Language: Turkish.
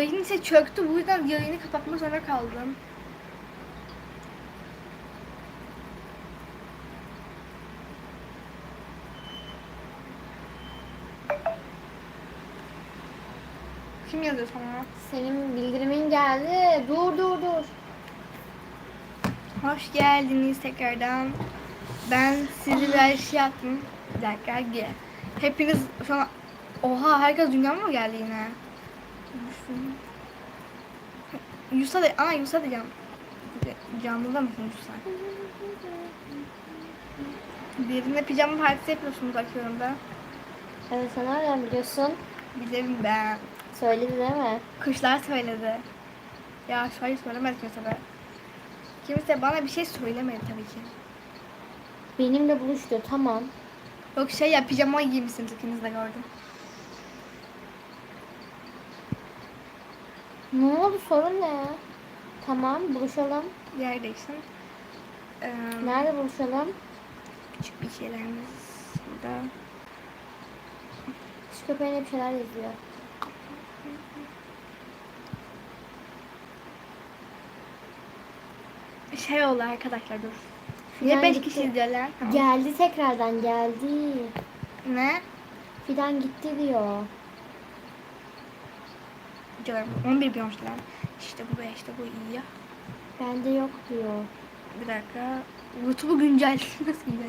Yayın ise çöktü. Bu yüzden yayını kapatmak zorunda kaldım. Kim yazıyor sana? Senin bildirimin geldi. Dur dur dur. Hoş geldiniz tekrardan. Ben sizi bir şey yaptım. Bir dakika gel. Hepiniz şu an... Oha herkes dünya mı geldi yine? Yusa da... Aa Yusa diyeceğim. Canlıda mısın Yusa? Birinde pijama partisi yapıyorsunuz bakıyorum da. Evet sen nereden biliyorsun? Bilirim ben. Söyledi değil mi? Kuşlar söyledi. Ya hayır söylemez be. Kimse bana bir şey söylemedi tabii ki. Benimle buluştu tamam. Yok şey ya pijama giymişsiniz ikiniz de gördüm. Ne oldu sorun ne? Tamam buluşalım. Yer değişsin. Ee, Nerede buluşalım? küçük bir şeylerimiz burada. Şu köpeğin hep şeyler yazıyor. Şey oldu arkadaşlar dur. Fidan Niye 5 gitti. kişi izliyorlar? Tamam. Geldi tekrardan geldi. Ne? Fidan gitti diyor. Diyorum 11 biyonçlar. İşte bu be işte bu iyi ya. Bende yok diyor. Bir dakika. YouTube'u güncel. Nasıl güncel?